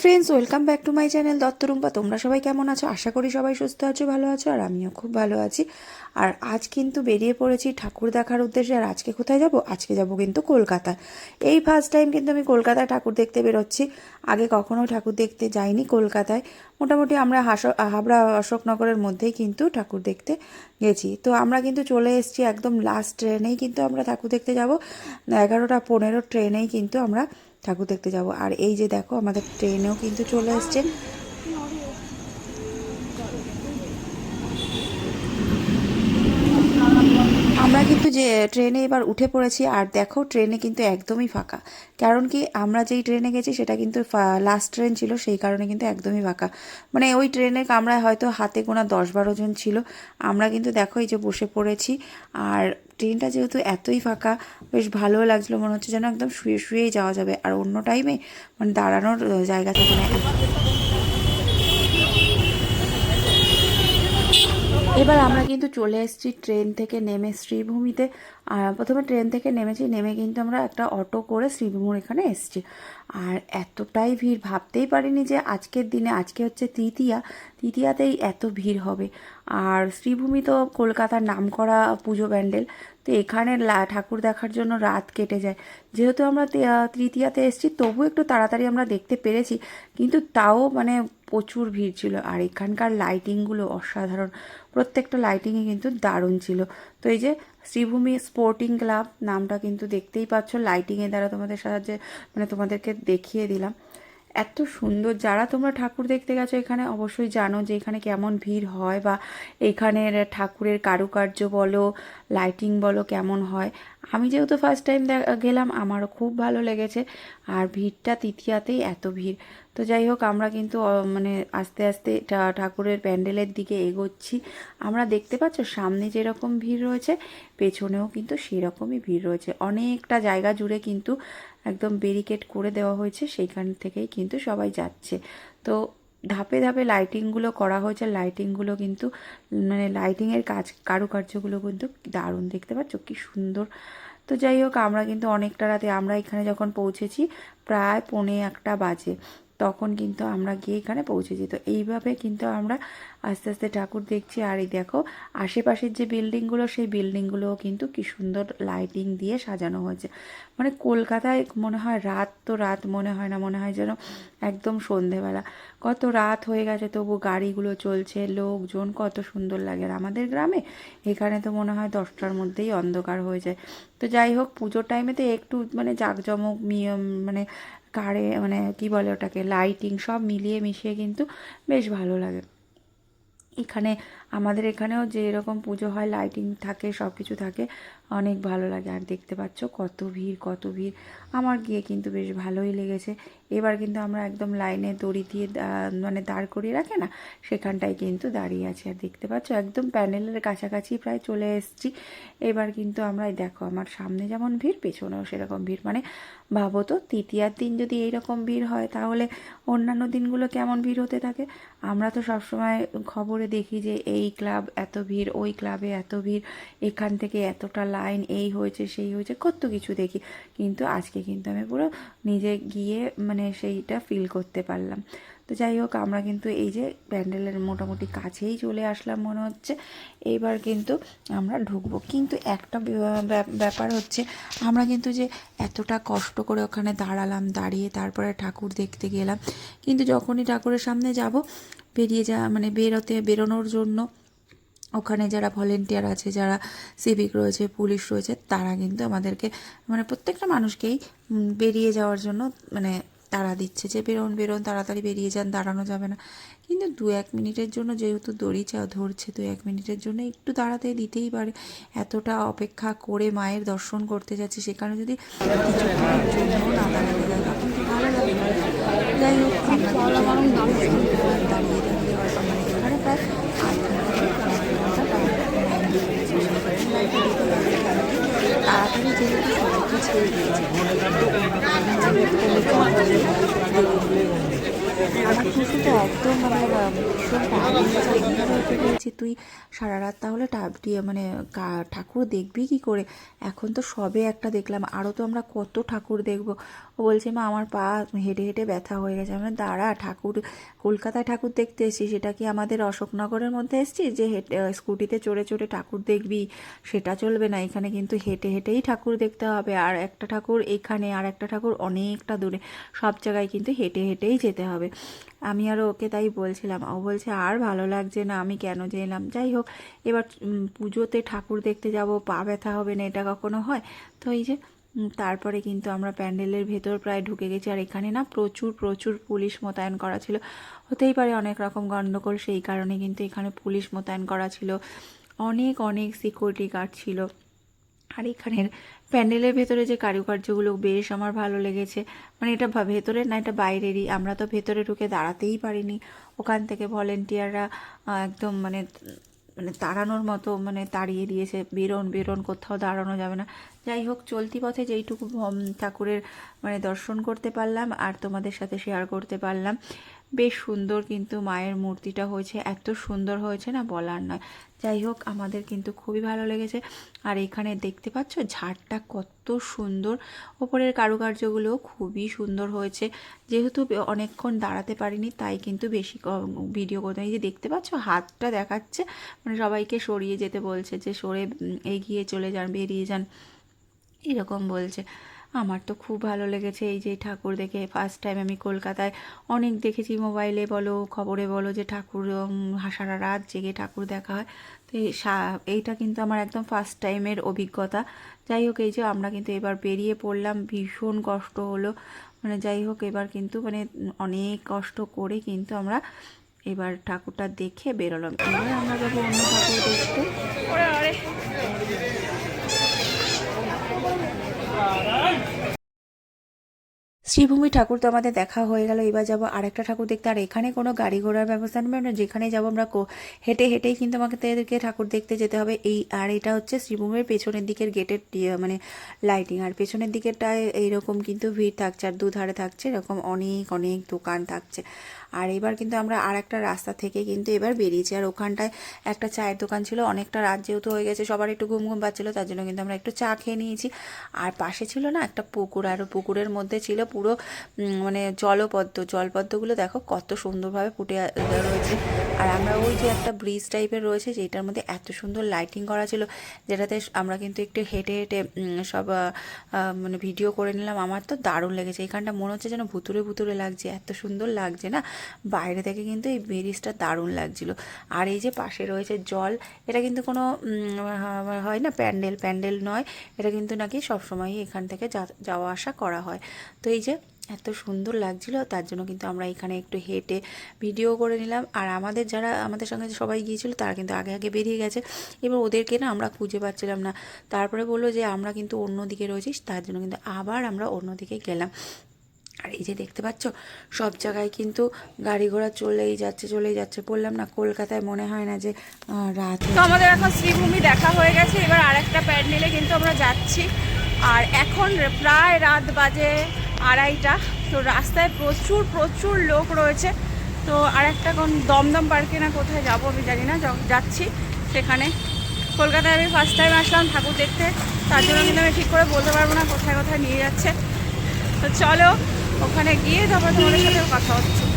Friends welcome back to my channel Datta Rumpa তোমরা সবাই কেমন আছো? আশা করি সবাই সুস্থ আছো, ভালো আছো, আর আমিও খুব ভালো আছি। আর আজ কিন্তু বেরিয়ে পড়েছি ঠাকুর দেখার উদ্দেশ্যে। আর আজকে কোথায় যাব? আজকে যাব কিন্তু কলকাতা এই ফার্স্ট টাইম কিন্তু আমি কলকাতায় ঠাকুর দেখতে বেরোচ্ছি। আগে কখনো ঠাকুর দেখতে যাইনি কলকাতায়। মোটামুটি আমরা হাস, হাবড়া অশোকনগরের মধ্যেই কিন্তু ঠাকুর দেখতে গেছি। তো আমরা কিন্তু চলে এসেছি একদম লাস্ট ট্রেনেই কিন্তু আমরা ঠাকুর দেখতে যাব। এগারোটা পনেরো ট্রেনেই কিন্তু আমরা ঠাকুর দেখতে যাব। আর এই যে দেখো, আমাদের ট্রেনেও কিন্তু চলে এসছে। আমরা কিন্তু যে ট্রেনে এবার উঠে পড়েছি, আর দেখো ট্রেনে কিন্তু একদমই ফাঁকা। কারণ কি, আমরা যেই ট্রেনে গেছি, সেটা কিন্তু লাস্ট ট্রেন ছিল, সেই কারণে কিন্তু একদমই ফাঁকা। মানে ওই ট্রেনে কামরায় হয়তো হাতে গোনা দশ বারো জন ছিল। আমরা কিন্তু দেখো এই যে বসে পড়েছি, আর ট্রেনটা যেহেতু এতই ফাঁকা, বেশ ভালো লাগছিল। মনে হচ্ছে যেন একদম শুয়ে শুয়েই যাওয়া যাবে। আর অন্য টাইমে মানে দাঁড়ানোর জায়গা থাকে না। এবার আমরা কিন্তু চলে এসেছি ট্রেন থেকে নেমে শ্রীভূমিতে। আর প্রথমে ট্রেন থেকে নেমেছি, নেমে কিন্তু আমরা একটা অটো করে শ্রীভূমির এখানে এসেছি। আর এতটাই ভিড়, ভাবতেই পারিনি যে আজকের দিনে, আজকে হচ্ছে তৃতীয়া, তৃতীয়াতেই এত ভিড় হবে। আর শ্রীভূমি তো কলকাতার নামকরা পুজো প্যান্ডেল, তো এখানে ঠাকুর দেখার জন্য রাত কেটে যায়। যেহেতু আমরা তৃতীয়াতে এসেছি, তবু একটু তাড়াতাড়ি আমরা দেখতে পেরেছি, কিন্তু তাও মানে প্রচুর ভিড় ছিল। আর এখানকার লাইটিংগুলো অসাধারণ, প্রত্যেকটা লাইটিংই কিন্তু দারুণ ছিল। তো এই যে শ্রীভূমি স্পোর্টিং ক্লাব নামটা কিন্তু দেখতেই পাচ্ছ। লাইটিংয়ের দ্বারা তোমাদের সাহায্যে মানে তোমাদেরকে দেখিয়ে দিলাম। এত সুন্দর, যারা তোমরা ঠাকুর দেখতে গেছো এখানে অবশ্যই জানো যে এখানে কেমন ভিড় হয় বা এখানের ঠাকুরের কারুকার্য বলো লাইটিং বলো কেমন হয়। আমি যেহেতু ফার্স্ট টাইম গেলাম, আমারও খুব ভালো লেগেছে। আর ভিড়টা তৃতীয়াতেই এত ভিড়। তো যাই হোক, আমরা কিন্তু মানে আস্তে আস্তে ঠাকুরের প্যান্ডেলের দিকে এগোচ্ছি। আমরা দেখতে পাচ্ছ, সামনে যেরকম ভিড় রয়েছে, পেছনেও কিন্তু সেরকমই ভিড় রয়েছে। অনেকটা জায়গা জুড়ে কিন্তু একদম ব্যারিকেড করে দেওয়া হয়েছে, সেইখান থেকেই কিন্তু সবাই যাচ্ছে। তো ধাপে ধাপে লাইটিংগুলো করা হয়েছে। লাইটিংগুলো কিন্তু মানে লাইটিংয়ের কাজ, কারুকার্যগুলো কিন্তু দারুণ দেখতে পাচ্ছ, কি সুন্দর। তো যাই হোক, আমরা কিন্তু অনেকটা রাতে, আমরা এখানে যখন পৌঁছেছি, প্রায় পৌনে একটা বাজে। তখন কিন্তু আমরা গিয়ে এখানে পৌঁছে তো এইভাবে কিন্তু আমরা আস্তে আস্তে ঠাকুর দেখছি। আর এই দেখো, আশেপাশের যে বিল্ডিংগুলো, সেই বিল্ডিংগুলোও কিন্তু কি সুন্দর লাইটিং দিয়ে সাজানো হয়েছে। মানে কলকাতায় মনে হয় রাত তো রাত, মনে হয় না, মনে হয় যেন একদম সন্ধেবেলা। কত রাত হয়ে গেছে, তবু গাড়িগুলো চলছে, লোকজন কত সুন্দর লাগে। আর আমাদের গ্রামে এখানে তো মনে হয় দশটার মধ্যেই অন্ধকার হয়ে যায়। তো যাই হোক, পুজোর টাইমেতে একটু মানে জাঁকজমক মানে কারে মানে কি বলে ওটাকে লাইটিং সব মিলিয়ে মিশিয়ে কিন্তু বেশ ভালো লাগে। এখানে আমাদের এখানেও যে এরকম পুজো হয় লাইটিং থাকে সব কিছু থাকে, অনেক ভালো লাগে। আর দেখতে পাচ্ছ কত ভিড় কত ভিড়। আমার গিয়ে কিন্তু বেশ ভালোই লেগেছে। এবার কিন্তু আমরা একদম লাইনে দড়ি দিয়ে মানে দাঁড় করিয়ে রাখে না, সেখানটায় কিন্তু দাঁড়িয়ে আছি। আর দেখতে পাচ্ছ একদম প্যানেলের কাছাকাছি প্রায় চলে এসেছি। এবার কিন্তু আমরা দেখো আমার সামনে যেমন ভিড়, পেছনেও সেরকম ভিড়। মানে ভাবো তো, তৃতীয়ার দিন যদি এইরকম ভিড় হয়, তাহলে অন্যান্য দিনগুলো কেমন ভিড় হতে থাকে? আমরা তো সবসময় খবরে দেখি যে এই ক্লাব এত ভিড়, ওই ক্লাবে এত ভিড়, এখান থেকে এতটা লাইন, এই হয়েছে, সেই হয়েছে, কত কিছু দেখি। কিন্তু আজকে কিন্তু আমি পুরো নিজে গিয়ে মানে সেইটা ফিল করতে পারলাম। তো যাই হোক, আমরা কিন্তু এই যে প্যান্ডেলের মোটামুটি কাছেই চলে আসলাম মনে হচ্ছে। এইবার কিন্তু আমরা ঢুকবো। কিন্তু একটা ব্যাপার হচ্ছে, আমরা কিন্তু যে এতটা কষ্ট করে ওখানে দাঁড়ালাম, দাঁড়িয়ে তারপরে ঠাকুর দেখতে গেলাম। কিন্তু যখনই ঠাকুরের সামনে যাব বেরিয়ে যা মানে বেরোতে, বেরোনোর জন্য ওখানে যারা ভলেন্টিয়ার আছে, যারা সিভিক রয়েছে পুলিশ রয়েছে, তারা কিন্তু আমাদেরকে মানে প্রত্যেকটা মানুষকেই বেরিয়ে যাওয়ার জন্য মানে তারা দিচ্ছে যে বেরোন বেরোন, তাড়াতাড়ি বেরিয়ে যান, দাঁড়ানো যাবে না। কিন্তু দু এক মিনিটের জন্য যেহেতু দড়ি চা, ধরছে, দু এক মিনিটের জন্য একটু দাঁড়াতে দিতেই পারে। এতটা অপেক্ষা করে মায়ের দর্শন করতে যাচ্ছে, সেখানে যদি যাই হোক দাঁড়িয়ে দাঁড়িয়ে মানে এখানে প্রায় আধ ঘণ্টা তাড়াতাড়ি যেহেতু সবাইকে ছেড়ে আমার খুশিটা একদম মানে ভীষণ গিয়েছি তুই সারা রাত তাহলে মানে ঠাকুর দেখবি কি করে? এখন তো সবে একটা দেখলাম আরও তো আমরা কত ঠাকুর দেখব। ও বলছে, মা, আমার পা হেঁটে হেঁটে ব্যথা হয়ে গেছে। আমি দাঁড়া, ঠাকুর, কলকাতায় ঠাকুর দেখতে এসেছি সেটা কি আমাদের অশোকনগরের মধ্যে এসেছি যে হেঁটে স্কুটিতে চড়ে চড়ে ঠাকুর দেখবি? সেটা চলবে না, এখানে কিন্তু হেঁটে হেঁটেই ঠাকুর দেখতে হবে। আর একটা ঠাকুর এখানে, আর একটা ঠাকুর অনেকটা দূরে, সব জায়গায় কিন্তু হেঁটে হেঁটেই যেতে হবে। আমি আর ওকে তাই বলছিলাম। ও বলছে, আর ভালো লাগছে না, আমি কেন যে এলাম যাই হোক, এবার পুজোতে ঠাকুর দেখতে যাব, পা ব্যথা হবে না, এটা কখনো হয়? তো এই যে তারপরে কিন্তু আমরা প্যান্ডেলের ভেতর প্রায় ঢুকে গেছি, আর এখানে না প্রচুর প্রচুর পুলিশ মোতায়েন করা ছিল। হতেই পারে অনেক রকম গণ্ডগোল সেই কারণে কিন্তু এখানে পুলিশ মোতায়েন করা ছিল। অনেক অনেক সিকিউরিটি গার্ড ছিল। আর এখানের প্যান্ডেলের ভেতরে যে কারুকার্যগুলো বেশ আমার ভালো লেগেছে। মানে এটা ভা- ভেতরের না, এটা বাইরেরই। আমরা তো ভেতরে ঢুকে দাঁড়াতেই পারিনি। ওখান থেকে ভলেন্টিয়াররা একদম মানে মানে তাড়ানোর মতো মানে তাড়িয়ে দিয়েছে। বেরোন বেরোন, কোথাও দাঁড়ানো যাবে না। যাই হোক, চলতি পথে যেইটুকু ঠাকুরের মানে দর্শন করতে পারলাম আর তোমাদের সাথে শেয়ার করতে পারলাম। বেশ সুন্দর কিন্তু মায়ের মূর্তিটা হয়েছে। এত সুন্দর হয়েছে না বলার নয়। যাই হোক, আমাদের কিন্তু খুবই ভালো লেগেছে। আর এখানে দেখতে পাচ্ছ ঝাড়টা কত সুন্দর। ওপরের কারুকার্যগুলো খুবই সুন্দর হয়েছে। যেহেতু অনেকক্ষণ দাঁড়াতে পারিনি, তাই কিন্তু বেশি ভিডিও করতে এই যে দেখতে পাচ্ছ, হাতটা দেখাচ্ছে। মানে সবাইকে সরিয়ে যেতে বলছে যে সরে এগিয়ে চলে যান, বেরিয়ে যান। এরকম বলছে। আমার তো খুব ভালো লেগেছে এই যে ঠাকুর দেখে ফার্স্ট টাইম আমি কলকাতায় অনেক দেখেছি মোবাইলে বলো, খবরে বলো যে ঠাকুর সারা রাত জেগে ঠাকুর দেখা হয়। তো এই এইটা কিন্তু আমার একদম ফার্স্ট টাইমের অভিজ্ঞতা। যাই হোক, এই যে আমরা কিন্তু এবার বেরিয়ে পড়লাম, ভীষণ কষ্ট হলো। মানে যাই হোক, এবার কিন্তু মানে অনেক কষ্ট করে কিন্তু আমরা এবার ঠাকুরটা দেখে বেরোলাম। এবার আমরা যাব অন্য ঠাকুর দেখতে। শ্রীভূমি ঠাকুর তো আমাদের দেখা হয়ে গেল, এবার যাব আরেকটা ঠাকুর দেখতে। আর এখানে কোনো গাড়ি ঘোড়ার ব্যবস্থা নেই আমরা যেখানে যাব আমরা হেঁটে হেঁটেই কিন্তু আমাকে তাদেরকে ঠাকুর দেখতে যেতে হবে। এই আর এটা হচ্ছে শ্রীভূমির পেছনের দিকের গেটের মানে লাইটিং আর পেছনের দিকেরটায় এইরকম কিন্তু ভিড় থাকছে, আর দুধারে থাকছে এরকম অনেক অনেক দোকান থাকছে। আর এবার কিন্তু আমরা আর একটা রাস্তা থেকে কিন্তু এবার বেরিয়েছি। আর ওখানটায় একটা চায়ের দোকান ছিল। অনেকটা রাত যেহেতু হয়ে গেছে, সবার একটু ঘুম ঘুম পাচ্ছিলো, তার জন্য কিন্তু আমরা একটু চা খেয়ে নিয়েছি। আর পাশে ছিল না একটা পুকুর, আর পুকুরের মধ্যে ছিল পুরো মানে জলপদ্ম। জলপদ্মগুলো দেখো কত সুন্দরভাবে ফুটে রয়েছে। আর আমরা ওই যে একটা ব্রিজ টাইপের রয়েছে, যেটার মধ্যে এত সুন্দর লাইটিং করা ছিল, যেটাতে আমরা কিন্তু একটু হেঁটে হেঁটে সব মানে ভিডিও করে নিলাম। আমার তো দারুণ লেগেছে। এখানটা মনে হচ্ছে যেন ভুতুরে ভুতুরে লাগছে। এত সুন্দর লাগছে না? বাইরে থেকে কিন্তু এই ব্রিজটা দারুণ লাগছিল। আর এই যে পাশে রয়েছে জল, এটা কিন্তু কোনো হয় না প্যান্ডেল প্যান্ডেল নয়, এটা কিন্তু নাকি সবসময়ই এখান থেকে যাওয়া আসা করা হয়। তো এই যে এত সুন্দর লাগছিল, তার জন্য কিন্তু আমরা এখানে একটু হেঁটে ভিডিও করে নিলাম। আর আমাদের যারা, আমাদের সঙ্গে সবাই গিয়েছিল, তারা কিন্তু আগে আগে বেরিয়ে গেছে। এবার ওদেরকে না আমরা খুঁজে পাচ্ছিলাম না। তারপরে বলল যে আমরা কিন্তু অন্য দিকে রয়েছি, তার জন্য কিন্তু আবার আমরা অন্য দিকে গেলাম। আর এই যে দেখতে পাচ্ছ, সব জায়গায় কিন্তু গাড়ি ঘোড়া চলেই যাচ্ছে চলেই যাচ্ছে। বললাম না, কলকাতায় মনে হয় না যে রাত তো আমাদের এখন শ্রীভূমি দেখা হয়ে গেছে। এবার আরেকটা প্যান্ডেলে কিন্তু আমরা যাচ্ছি। আর এখন প্রায় রাত বাজে আড়াইটা। তো রাস্তায় প্রচুর প্রচুর লোক রয়েছে। তো আর একটা কোন দমদম পার্কে না কোথায় যাব আমি জানি না। যাচ্ছি সেখানে। কলকাতায় আমি ফার্স্ট টাইম আসলাম ঠাকুর দেখতে। তার জন্য কিন্তু আমি ঠিক করে বলতে পারব না কোথায় কোথায় নিয়ে যাচ্ছে। তো চলো ওখানে গিয়ে তারপর তোমাদের সাথে কথা হচ্ছে।